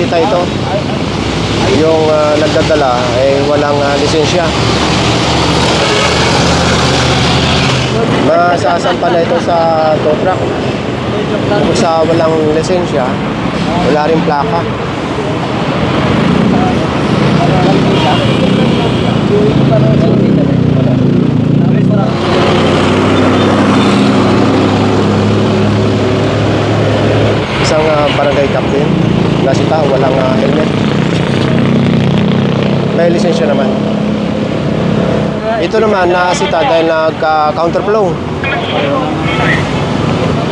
nasita ito. Yung ah, nagdadala ay walang ah, lisensya. Masasampa na ito sa tow truck. Kung sa walang lisensya, wala rin plaka. Isang ah, barangay captain, nasita, walang ah, helmet. May lisensya naman. Ito naman, nasita dahil nag-counterflow.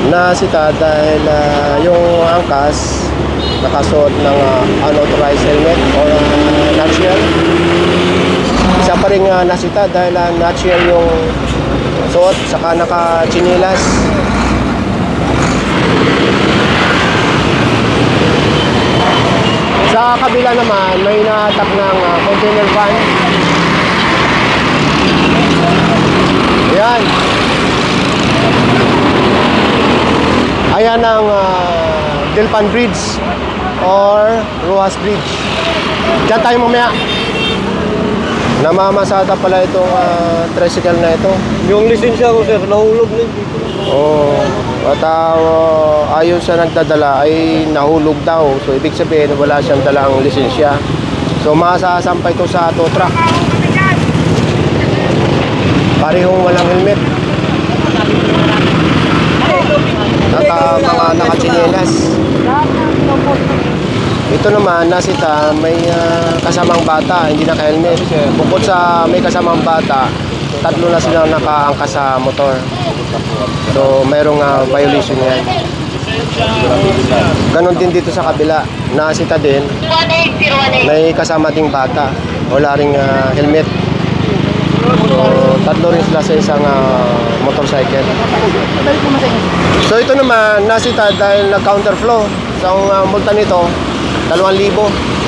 Nasita dahil ah, yung angkas nakasuot ng ah, unauthorized helmet or uh, nutshell. Isa pa rin uh, nasita dahil uh, nutshell yung suot saka naka-chinilas. Sa kabila naman, may nahatak ng ah, container van. Ayan. Ayan ang ah, Delpan Bridge or Ruas Bridge. Diyan tayo mamaya. Namamasada pala itong ah, tricycle na ito. Yung lisensya ko sir, nahulog na dito. Oo. At uh, ayon sa nagdadala ay nahulog daw. So ibig sabihin wala siyang dalang lisensya. So masasampa ito sa tow truck. Parehong walang helmet. At uh, mga nakachinelas. Ito naman, nasita, may ah, kasamang bata, hindi naka-helmet. Bukod sa may kasamang bata, tatlo na sila nakaangkas sa motor. So, mayroong ah, violation yan. Ganon din dito sa kabila. Nasita din, 1801 may kasama ding bata. Wala ring ah, helmet. So, tatlo rin sila sa isang ah, motorcycle. So, ito naman, nasita dahil nag-counterflow. So, ang ah, multa nito, 2,000.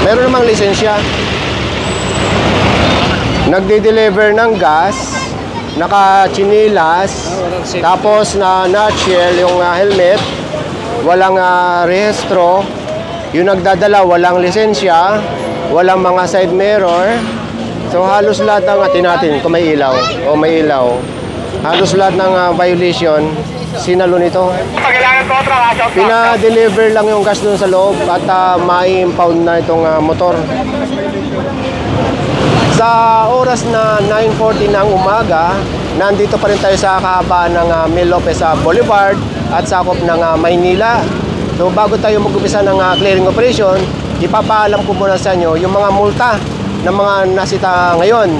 Meron namang lisensya. Nagde-deliver ng gas, naka-chinilas, tapos na nutshell yung ah, helmet, walang ah, rehistro, yung nagdadala walang lisensya, walang mga side mirror. So halos lahat ng atin natin kung may ilaw o may ilaw, halos lahat ng ah, violation sinalo nito. Pina-deliver lang yung gas doon sa loob at uh, ma-impound na itong ah, motor. Sa oras na 9.40 ng umaga, nandito pa rin tayo sa kahabaan ng uh, Mil Lopez ah, Boulevard at sakop ng ah, Maynila. So bago tayo mag-umpisa ng ah, clearing operation, ipapaalam ko muna sa inyo yung mga multa ng mga nasita ngayon.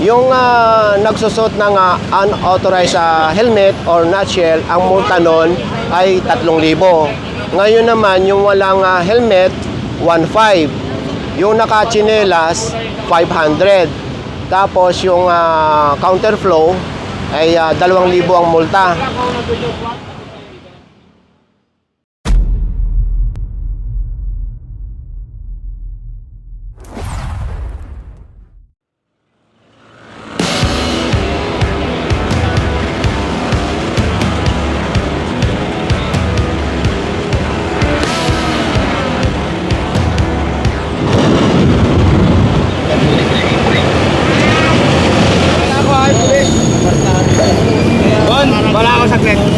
Yung ah, nagsusot ng ah, unauthorized ah, helmet or nutshell, ang multa nun ay 3,000. Ngayon naman, yung walang ah, helmet, 1,500. Yung nakachinelas, 500. Tapos yung ah, counterflow ay ah, 2,000 ang multa. Ako saglit.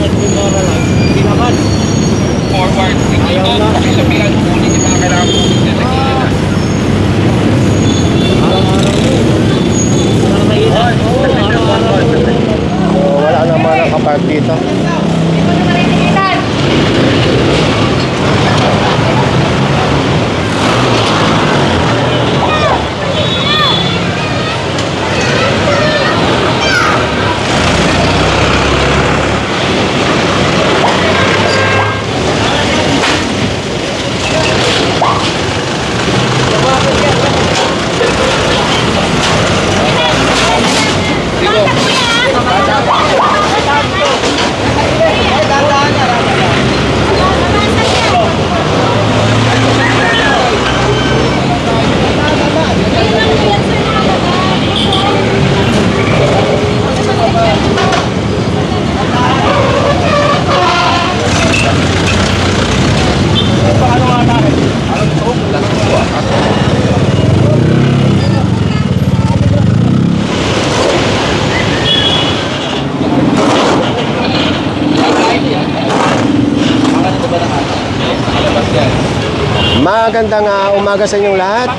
Magandang ah, umaga sa inyong lahat.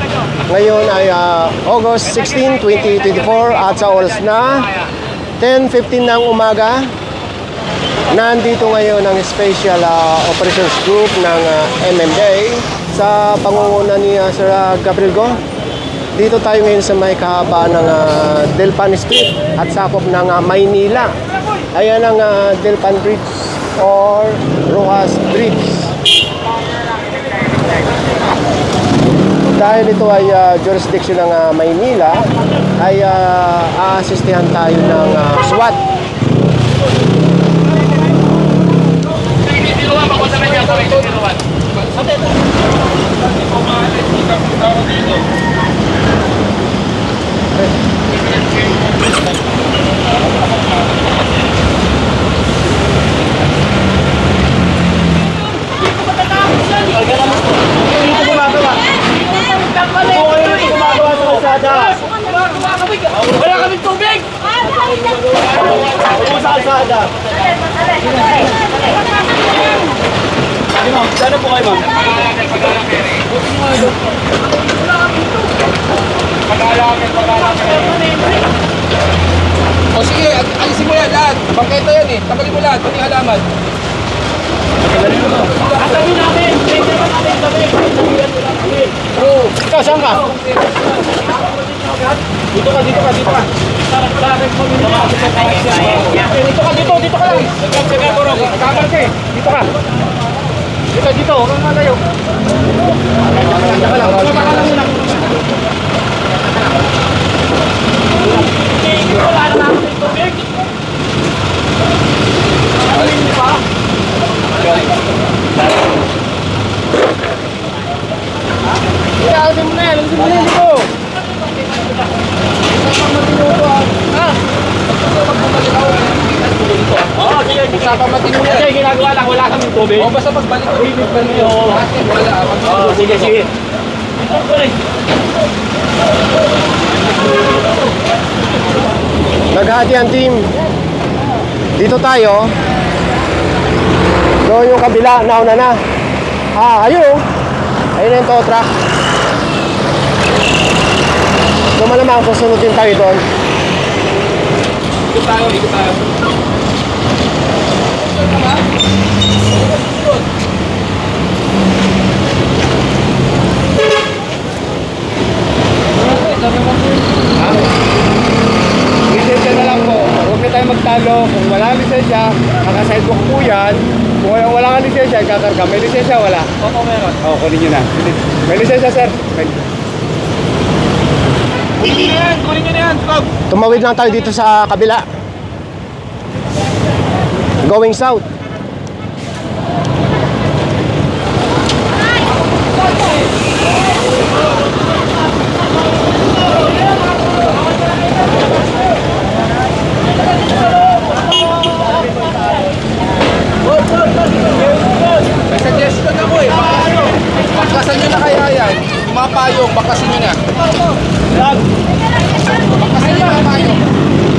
Ngayon ay ah, August 16, 2024 at sa oras na 10.15 ng umaga. Nandito ngayon ang Special ah, Operations Group ng ah, MMDA sa pangunguna ni ah, Sir Gabriel Go. Dito tayo ngayon sa may kahaba ng ah, Delpan Street at sakop ng ah, Maynila. Ayan ang ah, Delpan Bridge or Rojas Bridge. Dahil ito ay ah, jurisdiction ng ah, Maynila, ay uh, aasistihan tayo ng ah, SWAT. Wala kami tubig! Sana po kayo, ma'am? O sige, al- alisin mo yan lahat. Bangketa yan eh. Tagalin mo lahat. Pati halaman. Atabi namin! Pwede namin kami? Oo. Ikaw, saan ka? Dito ka, dito ka, dito ka. Dito ka, dito, dito ka lang. Kamar ka eh. Dito ka. Dito, dito. Huwag kang malayo. Diyan ka lang. Diyan ka lang muna. Wala na namin tubig. Alin pa? Kaya, alisin mo na. Alisin mo na dito. Oo, sige. Usapang matino yan. Kasi ginagawa lang, wala kaming tubig. O basta pagbalik ko dito. Oo. Wala. Oo, sige, sige. Naghati ang team. Dito tayo. Doon yung kabila, nauna na. Ah, ayun oh. Ayun na yung tow truck. So malamang susunodin tayo doon. Ikot tayo, ikot tayo. Lisensya magtalo. Kung wala lisensya, naka-sidewalk po yan. Kung wala, wala kang lisensya, kakarga. May lisensya, wala? Oo, meron. Oo, kunin nyo na. May lisensya, sir. May... Kunin nyo na yan! Kunin nyo na yan! Stop! Tumawid lang tayo dito sa kabila. Going south. Suggestion ako eh. Bakasin- Bakasan nyo na kaya yan. Yung mga payong, bakasin nyo na. Bakasin nyo na payong.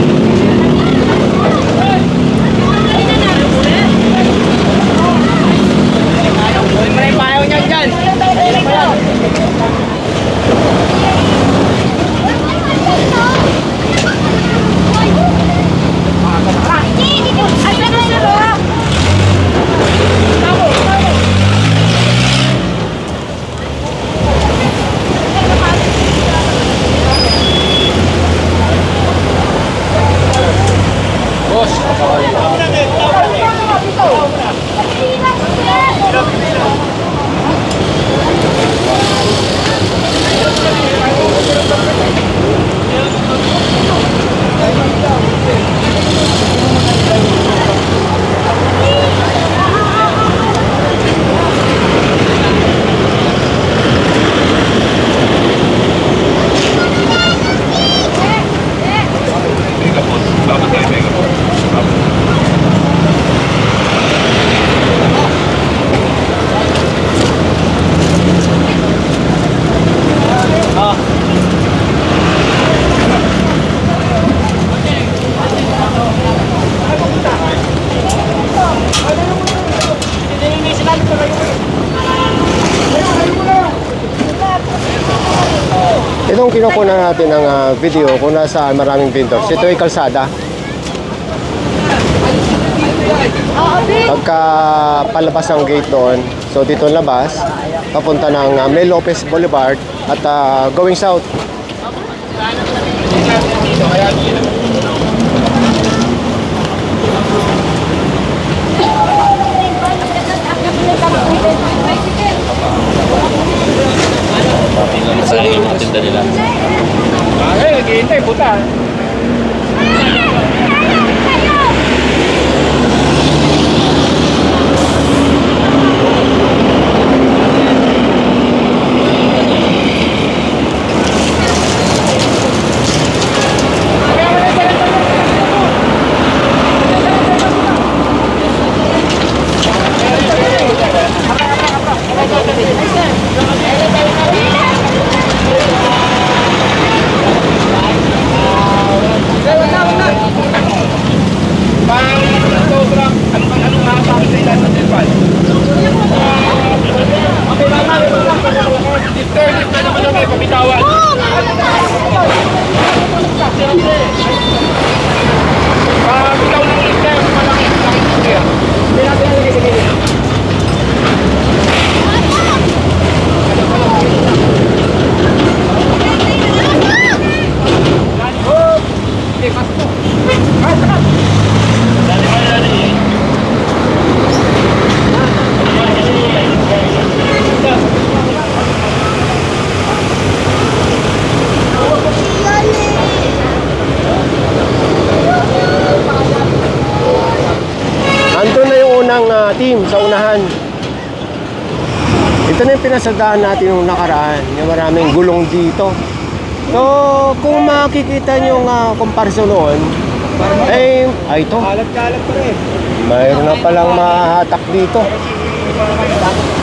Ng ah, video kung nasa maraming vendors. Ito ay kalsada. Pagka palabas ang gate doon, so dito labas, papunta ng uh, Mel Lopez Boulevard at ah, going south. Ay, naghihintay, puta. Pang sobrang, ano bang anong masasabi sa ilan sa Silvan? Lifter, lifter naman yung may pabitawan. Pag ikaw ng lifter, malaki, malaki lifter. Hindi natin nalagay sa gilid. Okay, pasok mo. Andun na yung unang ah, sa unahan. Ito na yung pinasadahan natin nung nakaraan. Yung maraming gulong dito. So, kung makikita nyo yung uh, comparison noon, eh, ay ito. Kalat-kalat pa rin. Mayroon na palang mahatak dito.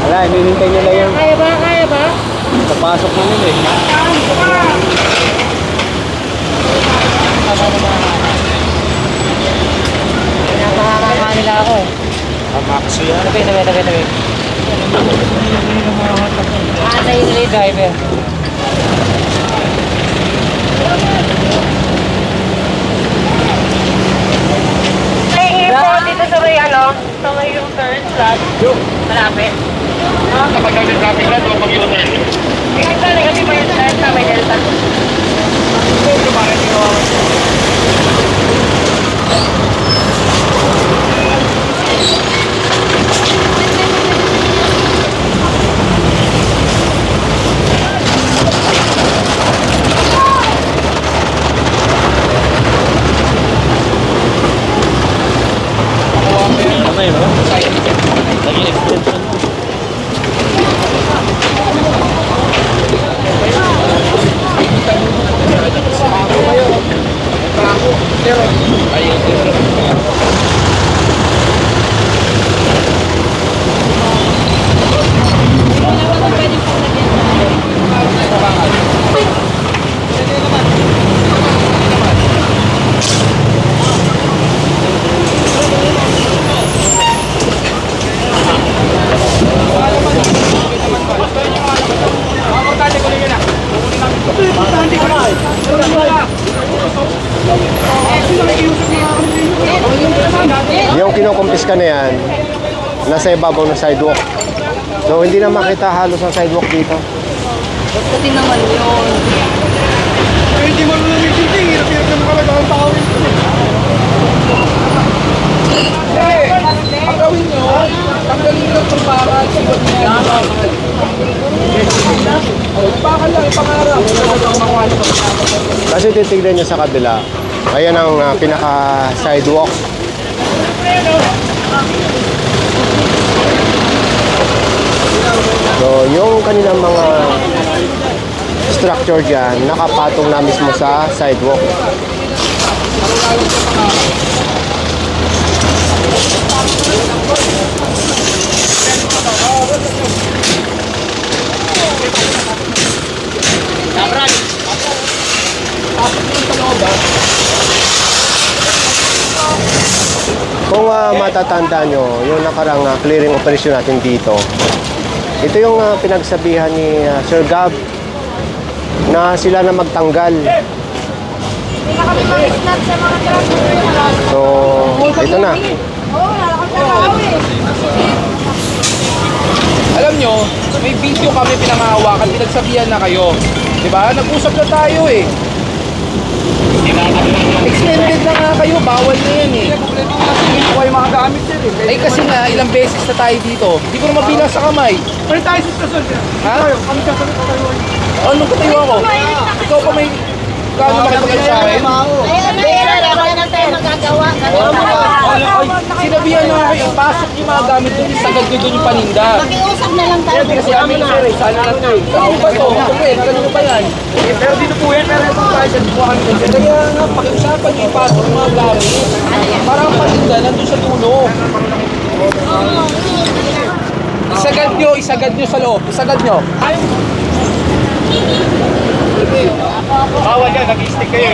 Wala, hinihintay nyo lang yung Kaya ba? Kaya ba? papasok na nila eh. Eh. Kamakso yan. Tabi, tabi, tabi, tabi. Atay nila yung driver. Tingin po dito sa may ano, sa may yung third slot. Malapit. Kapag nag-traffic na, ito pag yun. Tingin ka na kasi may slot sa may delta. Yung kinukumpiska na yan, nasa ibabaw ng sidewalk. So, hindi na makita halos ang sidewalk dito. Buti naman yun. Hindi mo nung nagsinti, hirap-hirap naman kami gawang pakawin. Eh, ang gawin nyo, tanggalin nyo itong bakal. Sibat nyo yung bakal lang, ipangarap. Kasi titignan nyo sa kabila, ayan ang ah, pinaka-sidewalk. So, yung kanilang mga structure dyan, nakapatong na mismo sa sidewalk. Kung ah, matatanda nyo, yung nakarang ah, clearing operation natin dito, ito yung ah, pinagsabihan ni ah, Sir Gab na sila na magtanggal. So, ito na. Alam nyo, may video kami pinangahawakan, pinagsabihan na kayo. Di ba? Nag-usap na tayo eh. Extended na nga kayo, bawal na yan eh. Hindi ko kayo makagamit sir eh. Ay kasi nga, ilang beses na tayo dito. Hindi ko na mabilang sa kamay. Balik tayo sa stasyon sir. Ha? Kami sasabi ko kayo. Ano ko tayo ako? Ikaw pa may Kano makipagay sa akin? Ayun, pero wala na tayo magagawa. Sinabihan na nga kayo, pasok yung mga gamit doon, sagad nyo doon yung paninda. Makiusap na lang tayo. Kasi amin sir, eh, sana to eh. Ano ba to? Eh, kanino ba yan? Pero dito po yan, pero ito tayo sa buwan kami dito. Kaya nga, pakiusapan nyo ipasok yung mga gamit. Para ang paninda, nandun sa dulo. Isagad nyo, isagad nyo sa loob. Isagad nyo. Bawal yan, nag-stick kayo.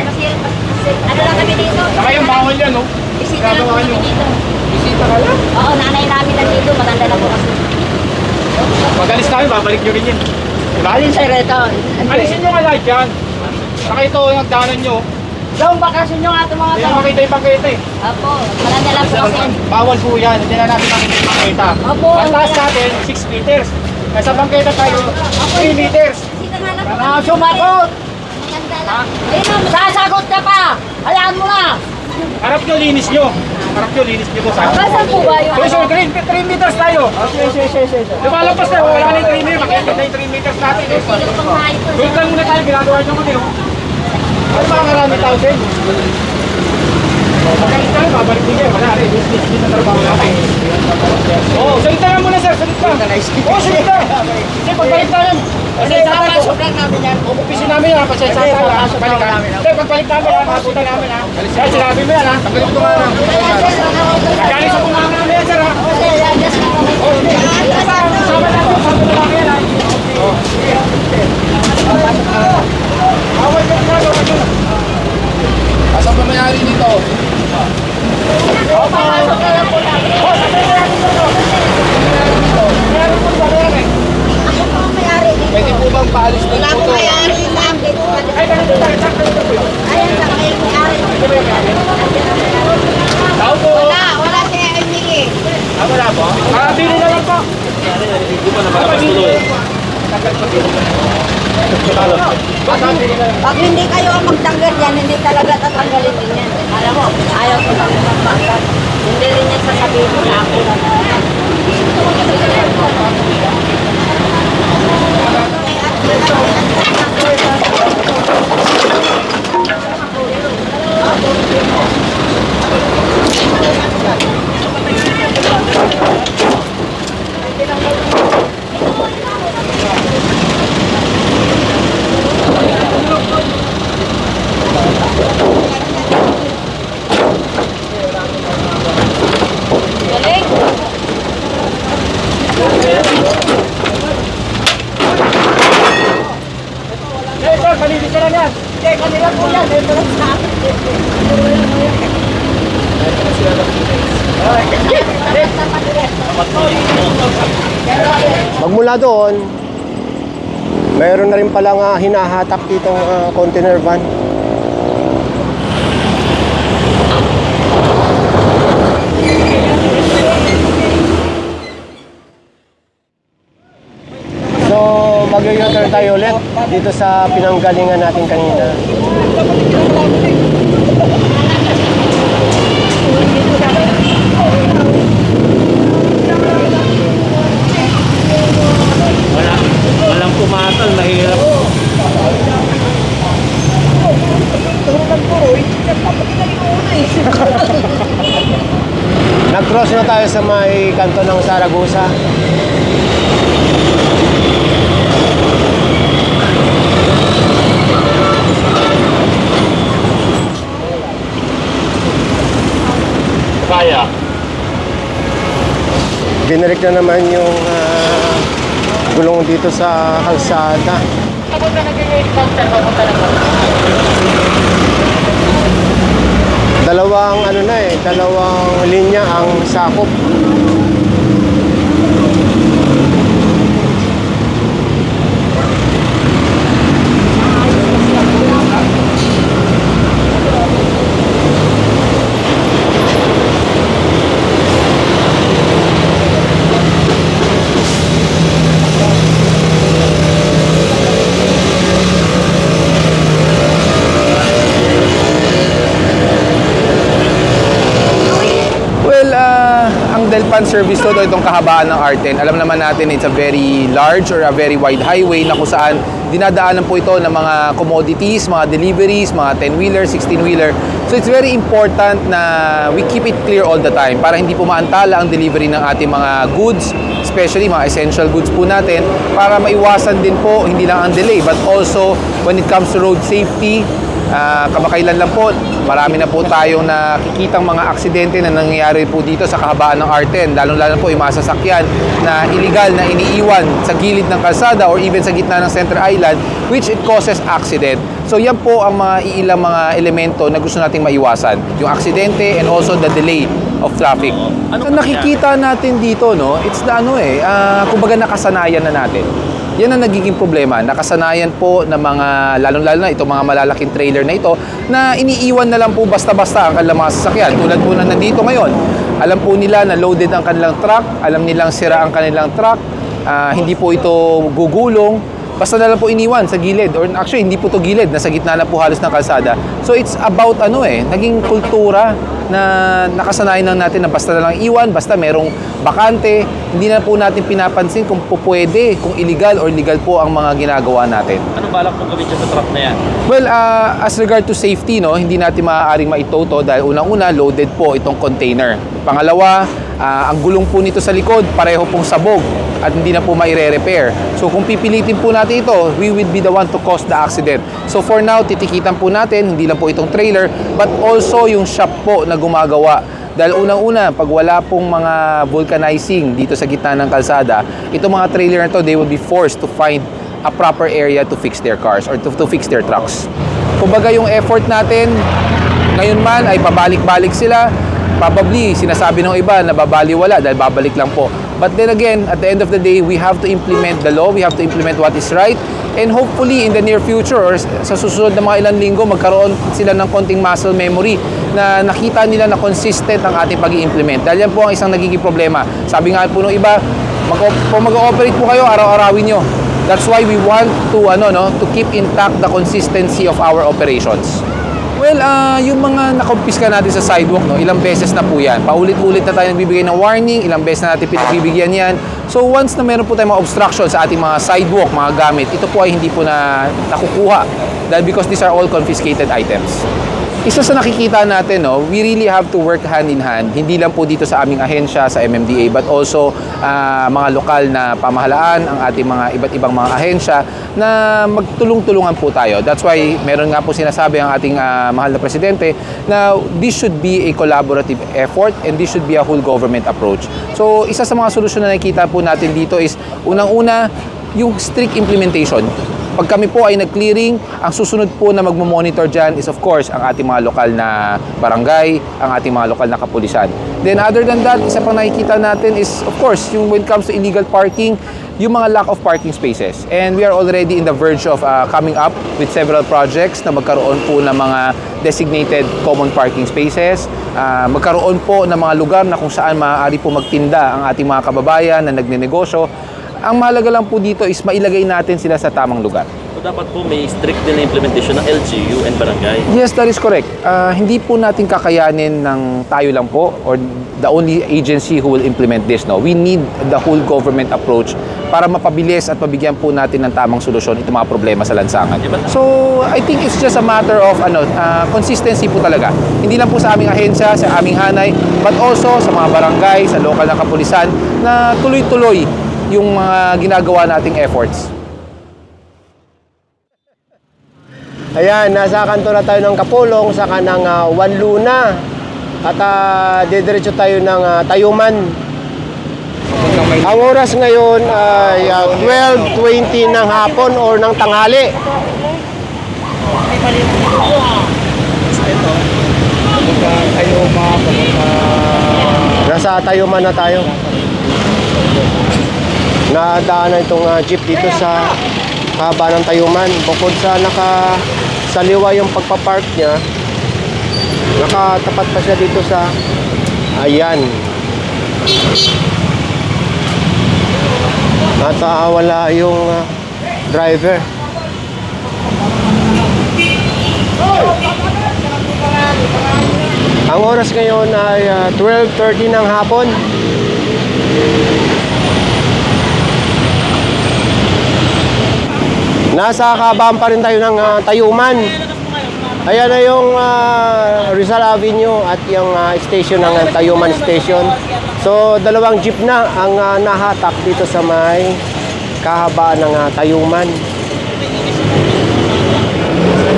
Kami dito? Saka yung bawal yan, no? Bisita lang po kami dito. Bisita ka lang. Oo, nanay namin nandito. Maganda na po kasi. Pag alis namin, babalik nyo rin yan. Diba? Alin sa reto? Alisin nyo nga lahat yan. Saka ito yung daanan nyo. Yung bakasyon nyo nga ito mga Hindi tao. na makita yung pangkita eh. Opo, maganda lang po kasi. Bawal po yan. Hindi na natin makita yung pangkita. Opo. Ang taas natin, 6 meters. Nasa bangketa tayo, 3 meters. Bisita nga Ah. Ayun, sasagot ka pa! Hayaan mo na! Harap nyo, linis nyo. Harap nyo, linis nyo po sa Saan po ba yung So, so, 3, meters tayo. Lumalabas tayo, wala na yung 3 meters. Makikita na yung 3 meters natin. eh. Doon lang muna tayo, ginagawa nyo kami. oh. Ano mga karami tao din? Pagkalit tayo, babalik din kayo. Wala rin, business na trabaho natin. Oo, oh, salita nga muna sir, salita. Oo, oh, salita. Pagbalik tayo. Kasi papasok lang namin yan. Upupisin namin yan, pasensya tayo. Papasok lang namin. Hindi, pagbalik namin ha, makapunta namin ha. Kaya sinabi mo yan ha. Tanggalin ko nga lang. Sa pumama namin yan sir ha. Sama natin, sama na lang yan ha. Awal ka na, awal ka na. Asa pa mayari dito? Ako po ang may-ari dito. Pwede po bang paalis din po po to? may-ari sa akin. Ay, ganito tayo, sakto dito po. Ayan sa kayo may-ari. Tao po. Wala, wala si Emily. Ah, wala po? Ah, bili na lang po. Hindi ko na malabas tuloy. Pag hindi kayo ang magtanggal yan, hindi talaga tatanggalin din yan. Alam mo, ayaw ko lang magtanggal. Hindi rin yan sasabihin ko na ako lang. Malinis ka lang yan. Po yan. Ito lang sa akin. Magmula doon, mayroon na rin palang uh, hinahatak ditong ah, container van. So, mag-u-turn tayo ulit dito sa pinanggalingan natin kanina. Walang pumatol, mahirap. Nag-cross na tayo sa may kanto ng Saragosa. Kaya. Binalik na naman yung ah, gulong dito sa kalsada. Kapag ka nag-encounter, papunta na? Dalawang ano na eh, dalawang linya ang sakop. Service road o itong kahabaan ng R10, alam naman natin it's a very large or a very wide highway na kung saan dinadaanan po ito ng mga commodities, mga deliveries, mga 10-wheeler, 16-wheeler. So it's very important na we keep it clear all the time para hindi po maantala ang delivery ng ating mga goods, especially mga essential goods po natin para maiwasan din po hindi lang ang delay but also when it comes to road safety, Ah, kamakailan lang po, marami na po tayong nakikitang mga aksidente na nangyayari po dito sa kahabaan ng R10. Lalo-lalo po yung mga sasakyan na illegal na iniiwan sa gilid ng kalsada or even sa gitna ng center island which it causes accident. So yan po ang mga iilang mga elemento na gusto nating maiwasan. Yung aksidente and also the delay of traffic. Ano nakikita natin dito, no? It's the ano eh, ah, kumbaga nakasanayan na natin. Yan ang nagiging problema. Nakasanayan po ng mga, lalong-lalo na itong mga malalaking trailer na ito, na iniiwan na lang po basta-basta ang kanilang mga sasakyan. Tulad po na nandito ngayon. Alam po nila na loaded ang kanilang truck, alam nilang sira ang kanilang truck, ah, hindi po ito gugulong, basta na lang po iniwan sa gilid. Or actually, hindi po to gilid, nasa gitna na po halos ng kalsada. So it's about ano eh, naging kultura na nakasanayan lang natin na basta na lang iwan, basta merong bakante, hindi na po natin pinapansin kung po pwede, kung illegal or legal po ang mga ginagawa natin. Ano balak mong gawin sa truck na yan? Well, uh, as regard to safety, no, hindi natin maaaring maitoto dahil unang-una loaded po itong container. Pangalawa, ah, ang gulong po nito sa likod pareho pong sabog at hindi na po maire-repair. So kung pipilitin po natin ito, we will be the one to cause the accident. So for now, titikitan po natin, hindi lang po itong trailer, but also yung shop po na gumagawa. Dahil unang-una, pag wala pong mga vulcanizing dito sa gitna ng kalsada, itong mga trailer na to, they will be forced to find a proper area to fix their cars or to, to fix their trucks. Kumbaga yung effort natin, ngayon man ay pabalik-balik sila, probably sinasabi ng iba na babaliwala dahil babalik lang po. But then again, at the end of the day, we have to implement the law, we have to implement what is right, and hopefully in the near future sa susunod na mga ilang linggo, magkaroon sila ng konting muscle memory na nakita nila na consistent ang ating pag implement Dahil yan po ang isang nagiging problema. Sabi nga po ng iba, mag kung mag-ooperate po kayo, araw-arawin nyo. That's why we want to ano no to keep intact the consistency of our operations. Well, ah, yung mga nakumpiska natin sa sidewalk, no, ilang beses na po yan. Paulit-ulit na tayo nagbibigay ng warning, ilang beses na natin pinagbibigyan yan. So once na meron po tayong mga obstruction sa ating mga sidewalk, mga gamit, ito po ay hindi po na nakukuha. Dahil because these are all confiscated items. Isa sa nakikita natin, no, we really have to work hand in hand. Hindi lang po dito sa aming ahensya, sa MMDA, but also ah, mga lokal na pamahalaan, ang ating mga iba't ibang mga ahensya na magtulong-tulungan po tayo. That's why meron nga po sinasabi ang ating ah, mahal na presidente na this should be a collaborative effort and this should be a whole government approach. So, isa sa mga solusyon na nakikita po natin dito is unang-una, yung strict implementation. Pag kami po ay nag-clearing, ang susunod po na magmo-monitor dyan is of course ang ating mga lokal na barangay, ang ating mga lokal na kapulisan. Then other than that, isa pang nakikita natin is of course yung when it comes to illegal parking, yung mga lack of parking spaces. And we are already in the verge of uh, coming up with several projects na magkaroon po ng mga designated common parking spaces. Uh, magkaroon po ng mga lugar na kung saan maaari po magtinda ang ating mga kababayan na nagnenegosyo. Ang mahalaga lang po dito is mailagay natin sila sa tamang lugar. So dapat po may strict din na implementation ng LGU and barangay. Yes, that is correct. Ah, hindi po natin kakayanin ng tayo lang po or the only agency who will implement this. No? We need the whole government approach para mapabilis at mabigyan po natin ng tamang solusyon itong mga problema sa lansangan. So, I think it's just a matter of ano, ah, consistency po talaga. Hindi lang po sa aming ahensya, sa aming hanay, but also sa mga barangay, sa local na kapulisan na tuloy-tuloy yung mga ginagawa nating efforts. Ayan, nasa kanto na tayo ng Kapulong sa kanang uh, Wanluna. At uh, didiretso tayo ng ah, Tayuman. Ang oras ngayon ay ah, 12.20 ng hapon or ng tanghali. Nasa Tayuman na tayo. Nadaanan itong ah, jeep dito sa haba ng Tayuman. Bukod sa naka saliwa yung pagpapark niya, nakatapat pa siya dito sa ayan. At ah, wala yung ah, driver. Ang oras ngayon ay ah, 12.30 ng hapon. Nasa kabaan pa rin tayo ng ah, Tayuman. Ayan na yung ah, Rizal Avenue at yung ah, station ng ah, Tayuman Station. So, dalawang jeep na ang ah, nahatak dito sa may kahabaan ng ah, Tayuman.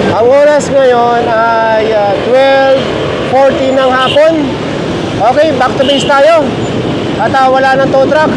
Ang oras ngayon ay ah, 12.40 ng hapon. Okay, back to base tayo. At ah, wala ng tow truck.